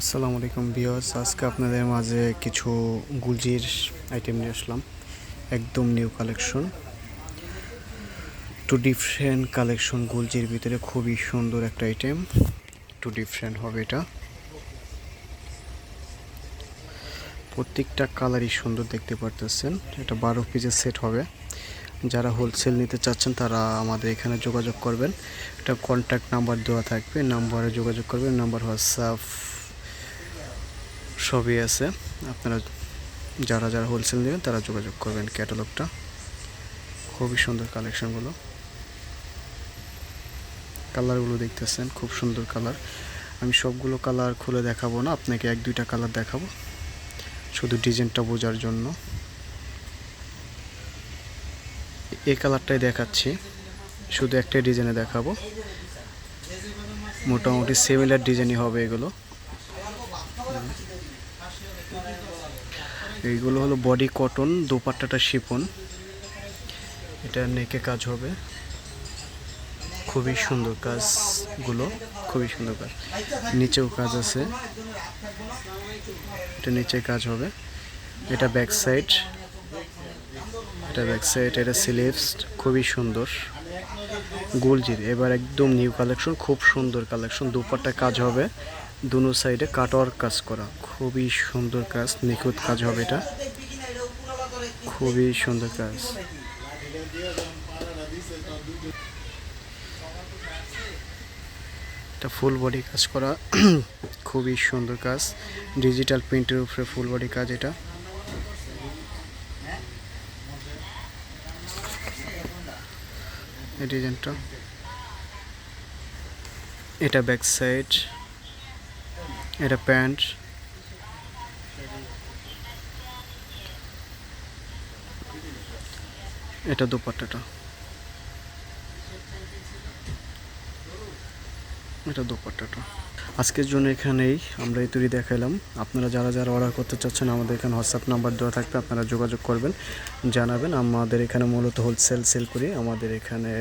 আসসালামু আলাইকুম বিয়স আজকে আপনাদের মাঝে কিছু গুলজির আইটেম নিয়ে আসলাম। একদম new collection two different collection গুলজির ভিতরে খুবই সুন্দর একটা আইটেম টু ডিফারেন্ট হবে এটা। প্রত্যেকটা কালারই সুন্দর দেখতে পারতেছেন। এটা বারো পিসের সেট হবে। যারা হোলসেল নিতে চাচ্ছেন, তারা আমাদের এখানে যোগাযোগ করবেন। এটা কন্ট্যাক্ট নাম্বার দেওয়া থাকবে। নাম্বারে যোগাযোগ করবেন। নাম্বার হোয়াটসঅ্যাপ সবই আছে। আপনারা যারা যারা হোলসেল নেবেন, তারা যোগাযোগ করবেন ক্যাটালগটা। খুবই সুন্দর কালেকশনগুলো কালারগুলো দেখতেছেন, খুব সুন্দর কালার। আমি সবগুলো কালার খুলে দেখাবো না, আপনাকে এক দুইটা কালার দেখাবো। শুধু ডিজাইনটা বোঝার জন্য। এই কালারটাই দেখাচ্ছি, শুধু একটাই ডিজাইনে দেখাবো। মোটামুটি সিমিলার ডিজাইনই হবে এগুলো। এইগুলো হলো বডি কটন, দোপাট্টাটা শিপন এটা নেকে কাজ হবে। খুবই সুন্দর কাজগুলো, খুবই সুন্দর কাজ। নিচেও কাজ আছে। এটা নিচে কাজ হবে। এটা ব্যাক সাইড। এটা ব্যাক সাইড, এটা স্লিভস, খুবই সুন্দর। গোলজির, এবার একদম নিউ কালেকশন, খুব সুন্দর কালেকশন। দুপাট্টা কাজ হবে। দুনো সাইডে কাটওয়ার কাজ করা। খুবই সুন্দর কাজ, নিখুঁত কাজ হবে এটা। খুবই সুন্দর কাজ। এটা ফুল বডি কাজ করা। খুবই সুন্দর কাজ। ডিজিটাল প্রিন্টের উপরে ফুল বডি কাজ এটা। এটা ব্যাক সাইড এটা প্যান্ট। এটা দোপাট্টাটা। এটা দোপাট্টাটা। আজকের জন্য এখানেই আমরা এই তৈরি দেখাইলাম আপনারা যারা যারা অর্ডার করতে চাচ্ছেন, আমাদের এখানে হোয়াটসঅ্যাপ নাম্বার দেওয়া থাকবে, আপনারা যোগাযোগ করবেন, জানাবেন। আমাদের এখানে মূলত হোলসেল সেল করি। আমাদের এখানে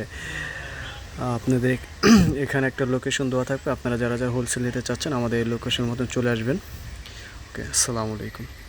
আপনাদের এখানে একটা লোকেশন দেওয়া থাকবে। আপনারা যারা যারা হোলসেল নিতে চাচ্ছেন, আমাদের এই লোকেশন মতন চলে আসবেন। ওকে আসসালামু আলাইকুম।